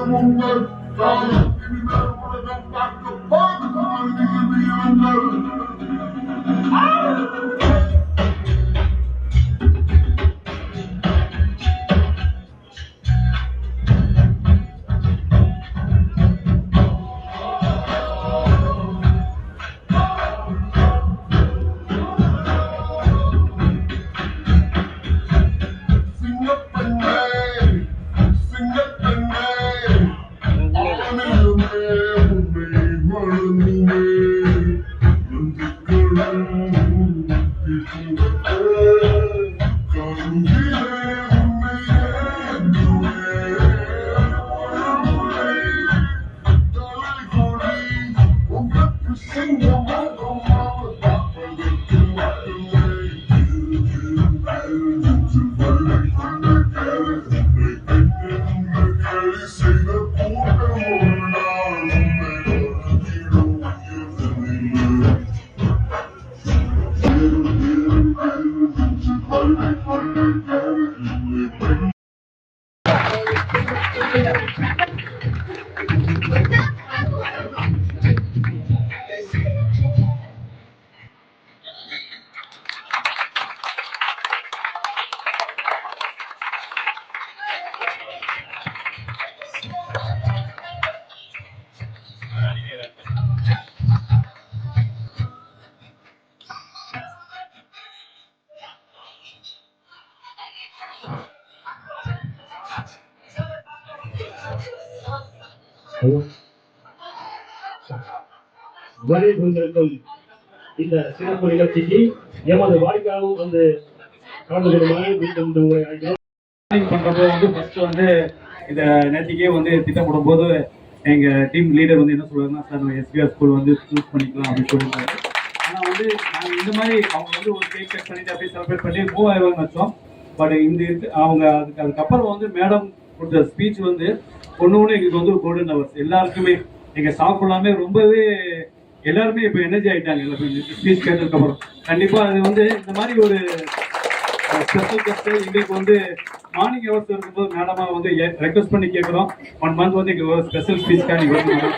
Come on, come on. வருகை புரிந்திருக்கும் இந்த சிறப்பு நிகழ்ச்சிக்கு எமது வாடிக்கையாளரும் வந்து கலந்து கொள்ளுமாறு மீண்டும் அழைக்கிறோம். பண்றப்போ வந்து ஃபர்ஸ்ட் வந்து இந்த நேற்றுக்கே வந்து திட்டமிடும் போது எங்க டீம் லீடர் வந்து என்ன சொல்றாருன்னா சார் எஸ்பிஆர் ஸ்கூல் வந்து சூஸ் பண்ணிக்கலாம் அப்படின்னு சொல்லியிருந்தாரு ஆனா வந்து நாங்க இந்த மாதிரி அவங்க வந்து ஒரு கேக் கட் பண்ணிட்டு அப்படியே செலிப்ரேட் பண்ணி மூவ் ஆயிடுவாங்க வச்சோம். பட் இந்த இது- அவங்க அதுக்கு அதுக்கப்புறம் வந்து மேடம் கொடுத்த ஸ்பீச் வந்து ஒன்று ஒன்று எங்களுக்கு வந்து ஒரு கோல்டன் ஹவர்ஸ் எல்லாருக்குமே எங்க ஸ்டாஃப் எல்லாமே ரொம்பவே எல்லாருமே இப்போ எனர்ஜி ஆயிட்டாங்க ஸ்பீச் கேட்டதுக்கப்புறம் கண்டிப்பா அது வந்து இந்த மாதிரி ஒரு ஸ்பெஷல் கெஸ்ட் எங்களுக்கு வந்து மார்னிங் ஹவர்ஸ் இருக்கும்போது மேடமா வந்து ரெக்வஸ்ட் பண்ணி கேட்குறோம் ஒன் மந்த் வந்து எங்களுக்கு ஒரு ஸ்பெஷல் ஸ்பீச் நீங்க வரணும்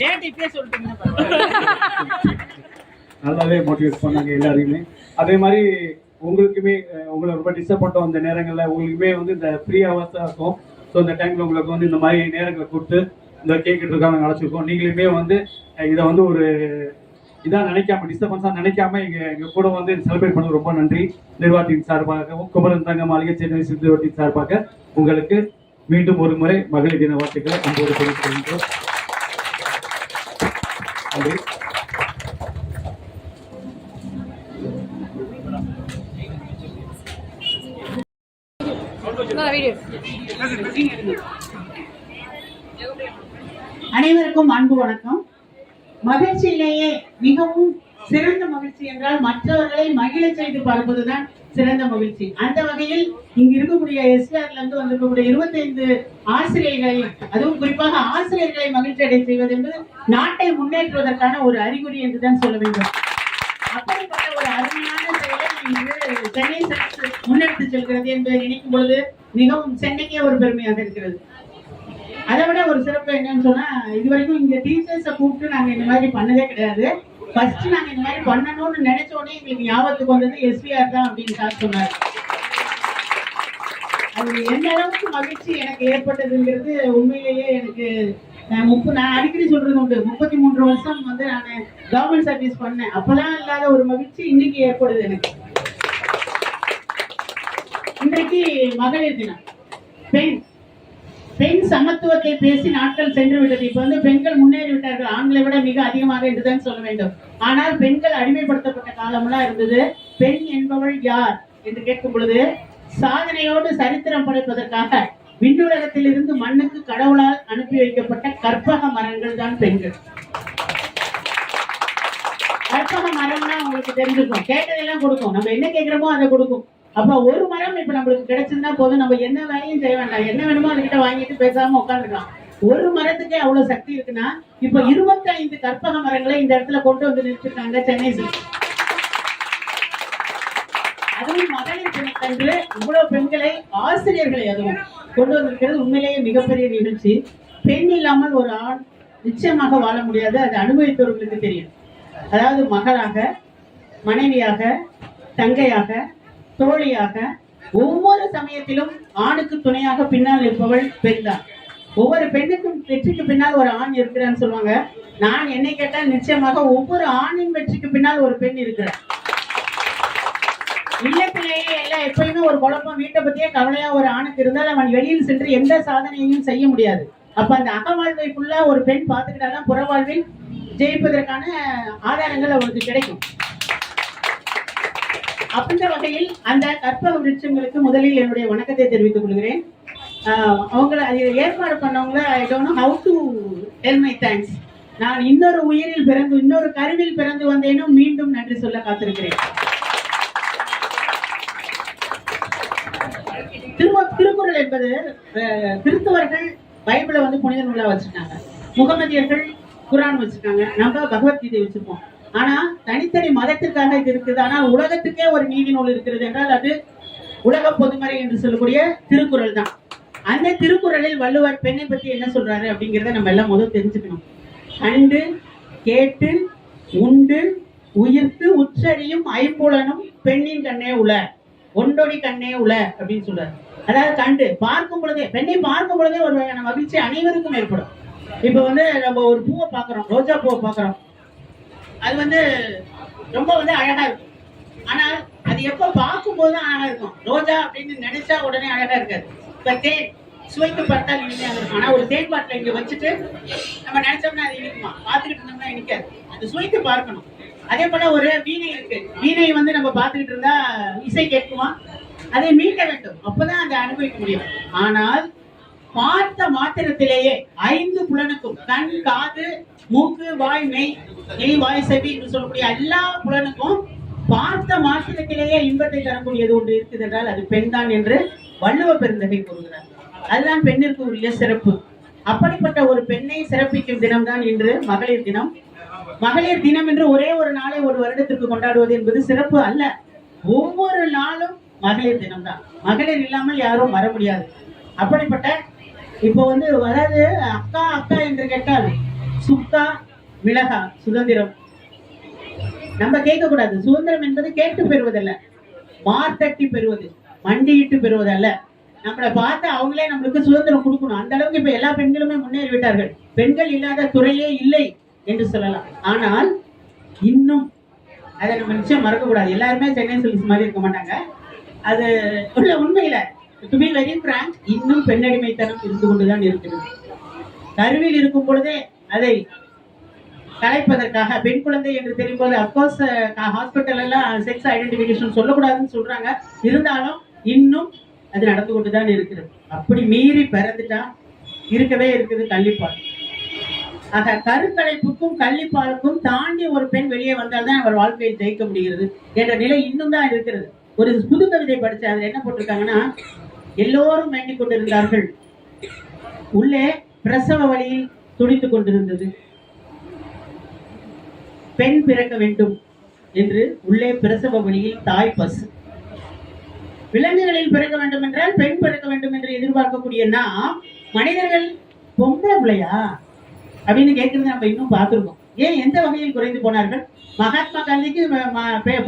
டேட் இப்பயே சொல்லிட்டீங்கன்னா பரவாயில்ல. நல்லாவே மோட்டிவேட் பண்ணாங்க எல்லாரையுமே. அதே மாதிரி உங்களுக்குமே உங்களை ரொம்ப டிஸ்டர்ப் அந்த நேரங்களில் உங்களுக்குமே வந்து இந்த ஃப்ரீ ஹவர்ஸாக இருக்கும். ஸோ இந்த டைமில் உங்களுக்கு வந்து இந்த மாதிரி நேரங்களை கொடுத்து இந்த கேக்கிட்டு இருக்காங்க அழைச்சிருக்கோம் நீங்களுமே வந்து இதை வந்து ஒரு இதாக நினைக்காம டிஸ்டர்பன்ஸாக நினைக்காம எங்க எங்க கூட வந்து செலிப்ரேட் பண்ணது ரொம்ப நன்றி. நிர்வாகத்தின் சார்பாகவும் குமரன் தங்க மாளிகை சென்னை சிறுவட்டின் சார்பாக உங்களுக்கு மீண்டும் ஒரு முறை மகளிர் தின வாழ்த்துக்களை அன்போடு தெரிவித்துக் நன்றி. அனைவருக்கும் அன்பு வணக்கம். மகிழ்ச்சியிலேயே மிகவும் சிறந்த மகிழ்ச்சி என்றால் மற்றவர்களை மகிழ செய்து பார்ப்பதுதான் சிறந்த மகிழ்ச்சி. அந்த வகையில் இங்கு இருக்கக்கூடிய எஸ்ஆர்ல இருந்து வந்திருக்கக்கூடிய இருபத்தைந்து ஆசிரியர்களை அதுவும் குறிப்பாக ஆசிரியர்களை மகிழ்ச்சி அடை செய்வது என்பது நாட்டை முன்னேற்றுவதற்கான ஒரு அறிகுறி என்றுதான் சொல்ல வேண்டும். அப்படிப்பட்ட ஒரு அருமையான செயலை இங்கு சென்னை முன்னெடுத்து செல்கிறது என்பதை நினைக்கும் பொழுது மிகவும் சென்னைக்கே ஒரு பெருமையாக இருக்கிறது. அதை விட ஒரு சிறப்பு என்னன்னு சொன்னா இது வரைக்கும் இங்க டீச்சர்ஸை கூப்பிட்டு நாங்க இந்த மாதிரி பண்ணதே கிடையாது. ஃபர்ஸ்ட் நாங்க இந்த மாதிரி பண்ணணும்னு நினைச்ச உடனே எங்களுக்கு ஞாபகத்துக்கு வந்தது எஸ்பிஆர் தான் அப்படின்னு சார் சொன்னார். அது எந்த அளவுக்கு மகிழ்ச்சி எனக்கு ஏற்பட்டதுங்கிறது உண்மையிலேயே எனக்கு அஹ், நான் அடிக்கடி சொல்றது உண்டு. முப்பத்தி மூன்று வருஷம் வந்து நான் கவர்மெண்ட் சர்வீஸ் பண்ணேன். அப்பெல்லாம் இல்லாத ஒரு மகிழ்ச்சி இன்னைக்கு ஏற்படுது எனக்கு. இன்றைக்கு மகளிர் தினம். பெண் பெண் சமத்துவத்தை பேசி நாட்கள் சென்று விட்டது. இப்ப வந்து பெண்கள் முன்னேறி விட்டார்கள். ஆண்களை விட மிக அதிகமாக என்றுதான் சொல்ல வேண்டும். ஆனால் பெண்கள் அடிமைப்படுத்தப்பட்ட காலம்லாம் இருந்தது. பெண் என்பவள் யார் என்று கேட்கும் பொழுது சாதனையோடு சரித்திரம் படைப்பதற்காக விண்ணுலகத்தில் இருந்து மண்ணுக்கு கடவுளால் அனுப்பி வைக்கப்பட்ட கற்பக மரங்கள் தான் பெண்கள். கற்பக மரம்னா உங்களுக்கு தெரிஞ்சிருக்கும். கேட்டதெல்லாம் கொடுக்கும். நம்ம என்ன கேட்கிறோமோ அதை கொடுக்கும். அப்ப ஒரு மரம் இப்ப நம்மளுக்கு கிடைச்சிருந்தா போதும். நம்ம என்ன வேலையும் செய்ய வேண்டாம். என்ன வேணுமோ அதுகிட்ட வாங்கிட்டு பேசாம உட்காந்துக்கலாம் ஒரு மரத்துக்கே அவ்வளவு சக்தி இருக்குன்னா இப்ப இருபத்தி ஐந்து கற்பக மரங்களை இந்த இடத்துல கொண்டு வந்து நிறுத்திருக்காங்க சென்னை அதுவும் மகளிர் தினத்தன்று இவ்வளவு பெண்களை ஆசிரியர்களை அதுவும் கொண்டு வந்திருக்கிறது உண்மையிலேயே மிகப்பெரிய நிகழ்ச்சி. பெண் இல்லாமல் ஒரு ஆண் நிச்சயமாக வாழ முடியாது. அது அனுபவித்தவர்களுக்கு தெரியும். அதாவது மகளாக மனைவியாக தங்கையாக தோழியாக ஒவ்வொரு சமயத்திலும் ஆணுக்கு துணையாக பின்னால் இருப்பவள் பெண் தான். ஒவ்வொரு பெண்ணுக்கும் வெற்றிக்கு பின்னால் ஒரு ஆண் இருக்கிறான்னு சொல்லுவாங்க. நான் என்னை கேட்டால் நிச்சயமாக ஒவ்வொரு ஆணின் வெற்றிக்கு பின்னால் ஒரு பெண் இருக்கிறார் இல்லத்திலேயே எல்லாம் எப்பயுமே ஒரு குழப்பம். வீட்டை பத்தியே கவலையா ஒரு ஆணுக்கு இருந்தால் அவன் வெளியில் சென்று எந்த சாதனையையும் செய்ய முடியாது. அப்ப அந்த அகவாழ்வை ஃபுல்லா ஒரு பெண் பார்த்துக்கிட்டாதான் புற வாழ்வில் ஜெயிப்பதற்கான ஆதாரங்கள் அவளுக்கு கிடைக்கும். அப்படின்ற வகையில் அந்த கற்பக விருட்சங்களுக்கு முதலில் என்னுடைய வணக்கத்தை தெரிவித்துக் கொள்கிறேன். ஆஹ் அவங்கள ஏற்பாடு பண்ணவங்கள I don't know how to tell my thanks நான் இன்னொரு உயிரில் பிறந்து இன்னொரு கருவில் பிறந்து வந்தேனும் மீண்டும் நன்றி சொல்ல காத்திருக்கிறேன். திரும திருக்குறள் என்பது அஹ், கிறிஸ்தவர்கள் பைபிளை வந்து புனித நூலா வச்சிருக்காங்க. முகமதியர்கள் குரான் வச்சிருக்காங்க. நம்ம பகவத்கீதை வச்சிருக்கோம் ஆனா தனித்தனி மதத்திற்காக இது இருக்குது. ஆனால் உலகத்துக்கே ஒரு நீதி நூல் இருக்கிறது என்றால் அது உலக பொதுமறை என்று சொல்லக்கூடிய திருக்குறள் தான். அந்த திருக்குறளில் வள்ளுவர் பெண்ணை பத்தி என்ன சொல்றாரு அப்படிங்கிறத நம்ம எல்லாம் முதல் தெரிஞ்சுக்கணும். கண்டு கேட்டு உண்டு உயிர்த்து உச்சரியும் ஐம்புலனும் பெண்ணின் கண்ணே உல ஒண்டொடி கண்ணே உல அப்படின்னு சொல்றாரு. அதாவது கண்டு பார்க்கும் பொழுதே பெண்ணை பார்க்கும் பொழுதே ஒரு வகையான மகிழ்ச்சி அனைவருக்கும் ஏற்படும். இப்ப வந்து நம்ம ஒரு பூவை பார்க்கறோம் ரோஜா பூவை பார்க்கறோம். அது வந்து ரொம்ப வந்து அழகா இருக்கும். ஆனால் அது எப்ப பார்க்கும்போது தான் அழகா இருக்கும். ரோஜா அப்படின்னு நினைச்சா உடனே அழகா இருக்காது. இப்ப தேன் சுவைத்து பார்த்தால் இனிமையாக இருக்கும் ஆனா ஒரு தேன் பாட்டில் இங்க வச்சுட்டு நம்ம நினைச்சோம்னா அது இனிக்குமா? பார்த்துக்கிட்டு இருந்தோம்னா இனிக்காது. அது சுவைத்து பார்க்கணும். அதே போல ஒரு வீணை இருக்கு. வீணை வந்து நம்ம பார்த்துக்கிட்டு இருந்தா இசை கேட்குமா? அதை மீட்க வேண்டும். அப்பதான் அதை அனுபவிக்க முடியும். ஆனால் பார்த்த மாத்திரத்திலேயே ஐந்து புலனுக்கும் கண் காது மூக்கு வாய் மெய் நெய் வாய் செவி என்று சொல்லக்கூடிய எல்லா புலனுக்கும் பார்த்த மாத்திரத்திலேயே இன்பத்தை தரக்கூடியது ஒன்று இருக்குது என்றால் அது பெண் தான் என்று வள்ளுவ பெருந்தகை கூறுகிறார். அதுதான் பெண்ணிற்கு உரிய சிறப்பு. அப்படிப்பட்ட ஒரு பெண்ணை சிறப்பிக்கும் தினம்தான் இன்று மகளிர் தினம். மகளிர் தினம் என்று ஒரே ஒரு நாளை ஒரு வருடத்திற்கு கொண்டாடுவது என்பது சிறப்பு அல்ல. ஒவ்வொரு நாளும் மகளிர் தினம்தான். மகளிர் இல்லாமல் யாரும் வர முடியாது. அப்படிப்பட்ட இப்போ வந்து வராது அக்கா அக்கா என்று கேட்டால் சுக்கா மிளகா சுதந்திரம். நம்ம கேட்கக்கூடாது. சுதந்திரம் என்பது கேட்டு பெறுவதல்ல. மார்த்தட்டி பெறுவது மண்டியிட்டு பெறுவதல்ல. நம்மளை பார்த்து அவங்களே நம்மளுக்கு சுதந்திரம் கொடுக்கணும். அந்த அளவுக்கு இப்ப எல்லா பெண்களுமே முன்னேறி விட்டார்கள் பெண்கள் இல்லாத துறையே இல்லை என்று சொல்லலாம். ஆனால் இன்னும் அதை நம்ம நிச்சயம் மறக்க கூடாது எல்லாருமே சென்னை சில்க்ஸ் மாதிரி இருக்க மாட்டாங்க. அது உள்ள உண்மையில டு பி வெரி பிராங்க் இன்னும் பெண்ணடிமைத்தனம் இருந்து கொண்டுதான் இருக்கிறது. கருவில் இருக்கும் பொழுதே அதை கலைப்பதற்காக பெண் குழந்தை என்று தெரியும் போது அப்கோர்ஸ் ஹாஸ்பிட்டல் எல்லாம் செக்ஸ் ஐடென்டிபிகேஷன் சொல்லக்கூடாதுன்னு சொல்றாங்க. இருந்தாலும் இன்னும் அது நடந்து கொண்டுதான் இருக்கிறது. அப்படி மீறி பிறந்துட்டா இருக்கவே இருக்குது கள்ளிப்பால். ஆக கருக்கலைப்புக்கும் கள்ளிப்பாலுக்கும் தாண்டி ஒரு பெண் வெளியே வந்தால்தான் அவர் வாழ்க்கையை ஜெயிக்க முடிகிறது என்ற நிலை இன்னும் தான் இருக்கிறது. ஒரு புது கவிதை படிச்சு அதுல என்ன போட்டிருக்காங்கன்னா எல்லோரும் வேண்டிக் கொண்டிருந்தார்கள். உள்ளே பிரசவ வழியில் துடித்துக் கொண்டிருந்தது. பெண் பிறக்க வேண்டும் என்று உள்ளே பிரசவ வழியில் தாய் பசு. விலங்குகளில் பிறக்க வேண்டும் என்றால் பெண் பிறக்க வேண்டும் என்று எதிர்பார்க்கக்கூடிய நாம் மனிதர்கள் பொம்பளை பிள்ளையா? அப்படின்னு கேட்கறது நம்ம இன்னும் பார்த்திருக்கோம். ஏன் எந்த வகையில் குறைந்து போனார்கள்? மகாத்மா காந்திக்கு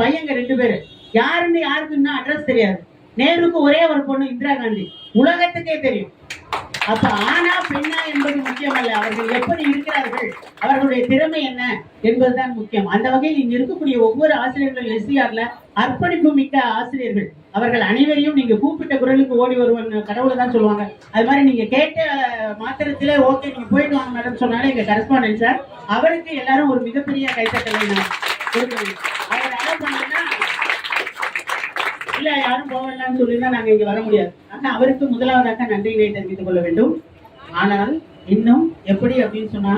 பையங்க ரெண்டு பேரு. யாருன்னு யாருக்கு இன்னும் அட்ரஸ் தெரியாது. நேருக்கு ஒரே ஒரு பொண்ணு இந்திரா காந்தி. உலகத்துக்கே தெரியும். அப்ப ஆனா பெண்ணா என்பது முக்கியமல்ல. அவர்கள் எப்படி இருக்கிறார்கள்? அவர்களுடைய திறமை என்ன என்பதுதான் முக்கியம். அந்த வகையில் இங்க இருக்கக்கூடிய ஒவ்வொரு ஆசிரியர்களும் எஸ்சிஆர்ல அர்ப்பணிப்பு மிக்க ஆசிரியர்கள். அவர்கள் அனைவரையும் நீங்க கூப்பிட்ட குரலுக்கு ஓடி வருவன் கடவுளை தான் சொல்லுவாங்க. அது மாதிரி நீங்க கேட்ட மாத்திரத்திலே ஓகே நீங்க போயிட்டு வாங்க மேடம் சொன்னாலே எங்க கரஸ்பாண்டன்ட் சார் அவருக்கு எல்லாரும் ஒரு மிகப்பெரிய கைத்தட்டலை நான் கொடுக்கணும். அவர் அழகான இல்ல யாரும் போகலாம்னு சொல்லியிருந்தா நாங்க இங்க வர முடியாது. ஆனா அவருக்கு முதலாவதாக நன்றிகளை தெரிவித்துக் கொள்ள வேண்டும். ஆனால் இன்னும் எப்படி அப்படின்னு சொன்னா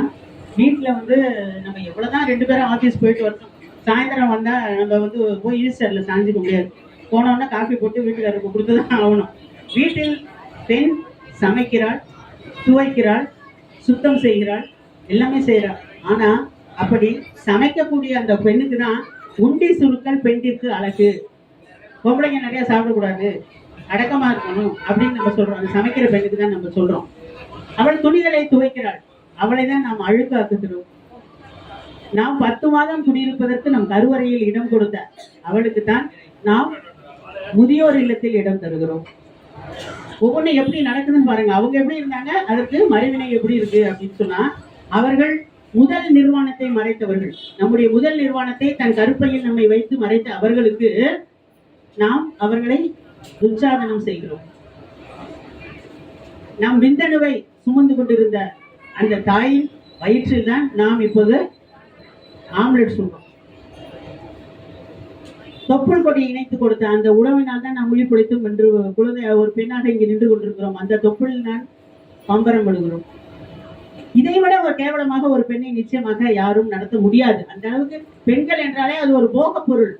வீட்டுல வந்து நம்ம எவ்வளவுதான் ரெண்டு பேரும் ஆபீஸ் போயிட்டு வரணும் சாயந்தரம் வந்தா நம்ம வந்து போய் ஈஸ்டர்ல சாஞ்சிக்க முடியாது. போனோம்னா காஃபி போட்டு வீட்டுக்காரருக்கு கொடுத்துதான் ஆகணும். வீட்டில் பெண் சமைக்கிறாள் துவைக்கிறாள் சுத்தம் செய்கிறாள் எல்லாமே செய்கிறாள். ஆனா அப்படி சமைக்கக்கூடிய அந்த பெண்ணுக்கு தான் உண்டி சுருக்கள் பெண்டிற்கு அழகு. பொம்பளைங்க நிறைய சாப்பிடக்கூடாது அடக்கமா இருக்கணும் அப்படின்னு நம்ம சொல்றோம். அந்த சமைக்கிற பெண்ணுக்கு தான் நம்ம சொல்றோம். அவள் துணிகளை துவைக்கிறாள். அவளை தான் நாம் அழுக்காக்குகிறோம். நாம் பத்து மாதம் குடியிருப்பதற்கு நம் கருவறையில் இடம் கொடுத்த அவளுக்கு தான் நாம் முதியோர் இல்லத்தில் இடம் தருகிறோம். ஒவ்வொன்றும் எப்படி நடக்குதுன்னு பாருங்க. அவங்க எப்படி இருந்தாங்க? அதற்கு மறுவினை எப்படி இருக்கு அப்படின்னு சொன்னா அவர்கள் முதல் நிர்வாணத்தை மறைத்தவர்கள். நம்முடைய முதல் நிர்வாணத்தை தன் கருப்பையில் நம்மை வைத்து மறைத்த அவர்களுக்கு நாம் அவர்களை உற்சாதனம் செய்கிறோம். நாம் விந்தணுவை சுமந்து கொண்டிருந்த அந்த தாயின் வயிற்றில் தான் நாம் இப்போது ஆம்லெட் சொல்றோம் தொப்புள் கொடி இணைத்து கொடுத்த அந்த உணவினால் தான் நாம் உயிர் பிழைத்தும் என்று குழந்தை ஒரு பெண்ணாக இங்கு நின்று கொண்டிருக்கிறோம். அந்த தொப்புள் நான் பம்பரம் படுகிறோம் இதை விட ஒரு கேவலமாக ஒரு பெண்ணை நிச்சயமாக யாரும் நடத்த முடியாது. அந்த அளவுக்கு பெண்கள் என்றாலே அது ஒரு போக பொருள்.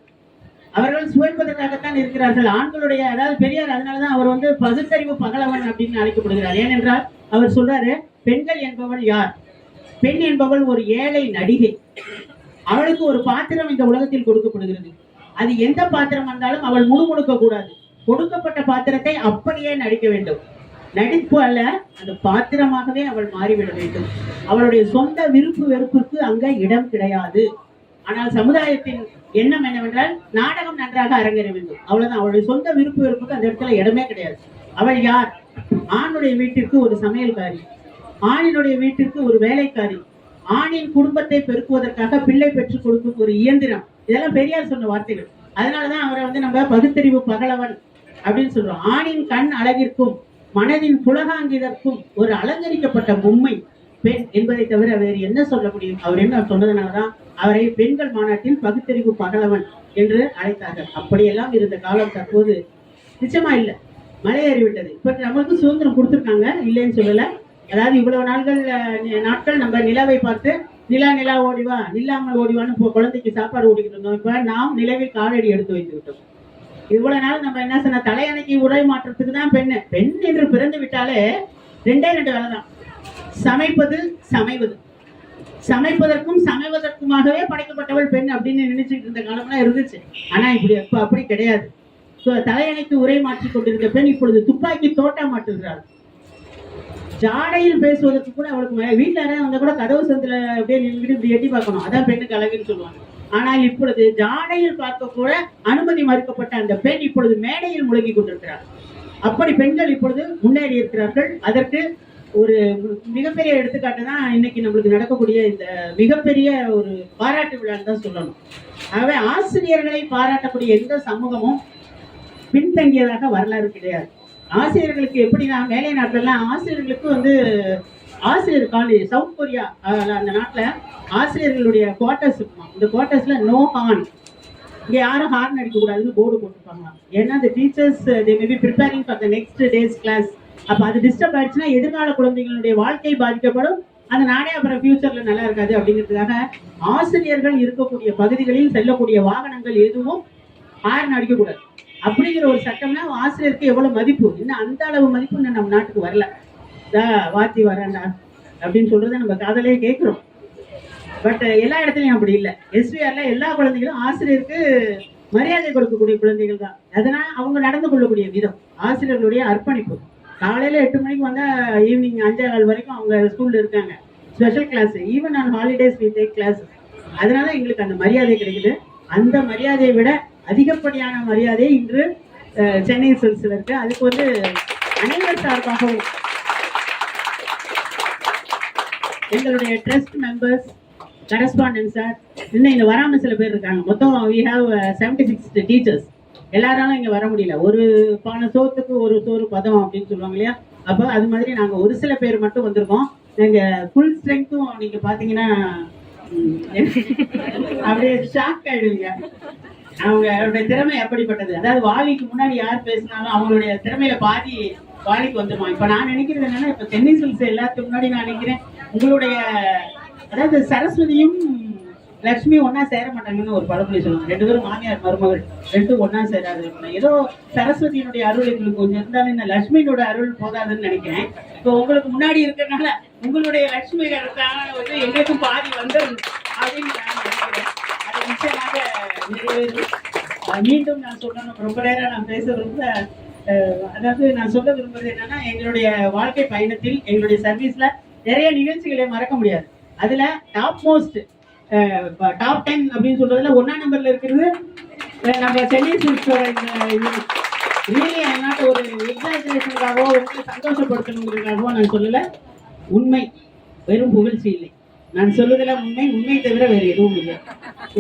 அவர்கள் சுவைப்பதற்காகத்தான் இருக்கிறார்கள். ஆண்களுடைய அதாவது பெரியார் அதனாலதான் அவர் வந்து பகுத்தறிவு பகலவன் அப்படின்னு அழைக்கப்படுகிறார். ஏனென்றால் அவர் சொல்றாரு பெண்கள் என்பவள் யார்? பெண் என்பவள் ஒரு ஏழை நடிகை. அவளுக்கு ஒரு பாத்திரம் இந்த உலகத்தில் கொடுக்கப்படுகிறது. அது எந்த பாத்திரம் வந்தாலும் அவள் முணுமுணுக்க கூடாது. கொடுக்கப்பட்ட பாத்திரத்தை அப்படியே நடிக்க வேண்டும். நடிப்பு அல்ல அந்த பாத்திரமாகவே அவள் மாறிவிட வேண்டும். அவளுடைய சொந்த விருப்பு வெறுப்புக்கு அங்க இடம் கிடையாது. ஆனால் சமுதாயத்தின் எண்ணம் என்னவென்றால் நாடகம் நன்றாக அரங்கேற வேண்டும். அவ்வளவுதான். அவளுடைய சொந்த விருப்பு விருப்புக்கு அந்த இடத்துல இடமே கிடையாது. அவள் யார்? ஆணுடைய வீட்டிற்கு ஒரு சமையல்காரி ஆணினுடைய வீட்டிற்கு ஒரு வேலைக்காரி ஆணின் குடும்பத்தை பெருக்குவதற்காக பிள்ளை பெற்றுக் கொடுக்கும் ஒரு இயந்திரம். இதெல்லாம் பெரியார் சொன்ன வார்த்தைகள். அதனாலதான் அவரை வந்து நம்ம பகுத்தறிவு பகலவன் அப்படின்னு சொல்றோம். ஆணின் கண் அழகிற்கும் மனதின் புலகாங்கிதற்கும் ஒரு அலங்கரிக்கப்பட்ட பொம்மை. பெண் என்பதை தவிர வேறு என்ன சொல்ல முடியும்? அவர் என்ன சொன்னதுனாலதான் அவரை பெண்கள் மாநாட்டில் பகுத்தறிவு பகலவன் என்று அழைத்தார்கள். அப்படியெல்லாம் இருந்த காலம் தற்போது நிச்சயமா இல்ல. மலையேறிவிட்டது இப்ப நம்மளுக்கு சுதந்திரம் கொடுத்துருக்காங்க. இல்லைன்னு சொல்லல. அதாவது இவ்வளவு நாட்கள் நாட்கள் நம்ம நிலாவை பார்த்து நிலா நிலா ஓடிவா நில்லாமல் ஓடிவான்னு இப்போ குழந்தைக்கு சாப்பாடு ஓடிக்கிட்டு இருந்தோம். இப்ப நாம் நிலவில் காலடி எடுத்து வைத்து விட்டோம். இவ்வளவு நாள் நம்ம என்ன சொன்ன தலையணைக்கு உடை மாற்றத்துக்கு தான் பெண்ணு. பெண் என்று பிறந்து விட்டாலே ரெண்டே ரெண்டு வேலை தான் சமைப்பது சமைவது. சமைப்பதற்கும் சமைவதற்குமாகவே படைக்கப்பட்டவள் பெண் அப்படின்னு நினைச்சிட்டு இருந்த காலம்லாம் இருந்துச்சு. ஆனா இப்படி அப்ப அப்படி கிடையாது. தலையணைத்து உரை மாற்றிக் கொண்டிருந்த பெண் இப்பொழுது துப்பாக்கி தோட்டா மாட்டுகிறாள். ஜாடையில் பேசுவதற்கு கூட அவளுக்கு வீட்டில் வீட்டுல யாராவது வந்தால் கூட கதவு சந்தில அப்படியே நின்று இப்படி எட்டி பார்க்கணும். அதான் பெண்ணுக்கு அழகுன்னு சொல்லுவாங்க. ஆனால் இப்பொழுது ஜாடையில் பார்க்க கூட அனுமதி மறுக்கப்பட்ட அந்த பெண் இப்பொழுது மேடையில் முழங்கி கொண்டிருக்கிறார் அப்படி பெண்கள் இப்பொழுது முன்னேறி இருக்கிறார்கள். அதற்கு ஒரு மிகப்பெரிய எடுத்துக்காட்டு தான் இன்னைக்கு நம்மளுக்கு நடக்கக்கூடிய இந்த மிகப்பெரிய ஒரு பாராட்டு விழான்னு தான் சொல்லணும். ஆகவே ஆசிரியர்களை பாராட்டக்கூடிய எந்த சமூகமும் பின்தங்கியதாக வரலாறு கிடையாது. ஆசிரியர்களுக்கு எப்படின்னா மேலை நாட்டிலலாம் ஆசிரியர்களுக்கு வந்து ஆசிரியர் காலேஜ் சவுத் கொரியா அந்த நாட்டில் ஆசிரியர்களுடைய குவார்ட்டர்ஸ் இருக்குமா? இந்த குவார்ட்டர்ஸில் நோ ஹார்ன் இங்கே யாரும் ஹார்ன் அடிக்கக்கூடாதுன்னு போர்டு போட்டிருப்பாங்களாம். ஏன்னா அந்த teachers they may be preparing for the next days class அப்ப அது டிஸ்டர்ப் ஆயிடுச்சுன்னா எதிர்கால குழந்தைங்களுடைய வாழ்க்கை பாதிக்கப்படும். அந்த நானே அப்புறம் ஃபியூச்சர்ல நல்லா இருக்காது அப்படிங்கிறதுக்காக ஆசிரியர்கள் இருக்கக்கூடிய பகுதிகளில் செல்லக்கூடிய வாகனங்கள் எதுவும் ஹார்ன் அடிக்கக்கூடாது அப்படிங்கிற ஒரு சட்டம்னா ஆசிரியருக்கு எவ்வளவு மதிப்பு? இன்னும் அந்த அளவு மதிப்பு இன்னும் நம்ம நாட்டுக்கு வரல. தா வாத்தி வரேன்டா அப்படின்னு சொல்கிறத நம்ம காதலே கேட்கிறோம். பட் எல்லா இடத்துலையும் அப்படி இல்லை. எஸ்விஆர்ல எல்லா குழந்தைகளும் ஆசிரியருக்கு மரியாதை கொடுக்கக்கூடிய குழந்தைகள் தான். அதனால அவங்க நடந்து கொள்ளக்கூடிய விதம் ஆசிரியர்களுடைய அர்ப்பணிப்பு. காலையில் எட்டு மணிக்கு வந்தால் ஈவினிங் அஞ்சே கால் வரைக்கும் அவங்க ஸ்கூலில் இருக்காங்க. Special class even on holidays we take class அதனால எங்களுக்கு அந்த மரியாதை கிடைக்குது. அந்த மரியாதையை விட அதிகப்படியான மரியாதை இன்று சென்னை சில்ஸில் இருக்கு. அதுக்கு வந்து அனைவர் சார்பாகவும் எங்களுடைய ட்ரஸ்ட் மெம்பர்ஸ் கரஸ்பாண்டன்ட் சார் இன்னும் இங்கே வராமல் சில பேர் இருக்காங்க. மொத்தம் we have seventy six teachers எல்லாராலும் இங்க வர முடியல. ஒரு பானை சோத்துக்கு ஒரு சோறு பதம் அப்படின்னு சொல்லுவாங்க இல்லையா? அப்போ அது மாதிரி நாங்க ஒரு சில பேர் மட்டும் வந்திருக்கோம். எங்க ஃபுல் ஸ்ட்ரென்த்தும் நீங்க பாத்தீங்கன்னா அப்படியே ஷாக் ஆயிடுவீங்க. அவங்களுடைய திறமை எப்படிப்பட்டது அதாவது வாலிக்கு முன்னாடி யார் பேசினாலும் அவங்களுடைய திறமையில பாதி வாலிக்கு வந்துருமா இப்ப நான் நினைக்கிறது என்னன்னா இப்ப தென்னிசல்ஸ் எல்லாத்துக்கு முன்னாடி நான் நினைக்கிறேன். உங்களுடைய அதாவது சரஸ்வதியும் லட்சுமி ஒன்னா சேர மாட்டாங்கன்னு ஒரு பழமொழி சொல்லுவாங்க. ரெண்டு பேரும் மாமியார் மருமகள் ரெண்டும் ஒன்னா சேராது. ஏதோ சரஸ்வதியினுடைய அருள் எங்களுக்கு கொஞ்சம் இருந்தாலும் இந்த லட்சுமியினோட அருள் போதாதுன்னு நினைக்கிறேன். இப்போ உங்களுக்கு முன்னாடி இருக்கிறனால உங்களுடைய லட்சுமி வந்து எங்களுக்கும் பாதி வந்து அப்படின்னு நான் நினைக்கிறேன். அது நிச்சயமாக நிறைவேறும். மீண்டும் நான் சொல்லணும். ரொம்ப நேரம் நான் பேச ரொம்ப அதாவது நான் சொல்ல விரும்புறது என்னன்னா எங்களுடைய வாழ்க்கை பயணத்தில் எங்களுடைய சர்வீஸ்ல நிறைய நிகழ்ச்சிகளை மறக்க முடியாது. அதுல டாப் மோஸ்ட் டாப் டென் அப்படின்னு சொல்றதுல ஒன்னா நம்பர்ல இருக்கிறது. நம்ம சென்னை சில்க்ஸோட இந்த ரியலி நாட் ஒரு எக்ஸாஜரேஷனுக்காகவோ உங்களை சந்தோஷப்படுத்தணுங்கிறதுக்காகவோ நான் சொல்லல. உண்மை. வெறும் புகழ்ச்சி இல்லை. நான் சொல்வதில் உண்மை. உண்மை தவிர வேறு எதுவும் இல்லை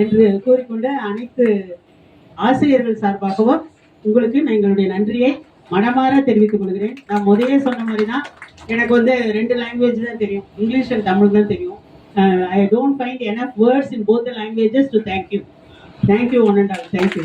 என்று கூறிக்கொண்ட அனைத்து ஆசிரியர்கள் சார்பாகவும் உங்களுக்கு நான் எங்களுடைய நன்றியை மனமாற தெரிவித்துக் கொள்கிறேன். நான் முதலே சொன்ன மாதிரி தான் எனக்கு வந்து ரெண்டு லாங்குவேஜ் தான் தெரியும். இங்கிலீஷ் அண்ட் தமிழ் தான் தெரியும். Uh, I don't find enough words in both the languages to thank you. Thank you, one and all. Thank you.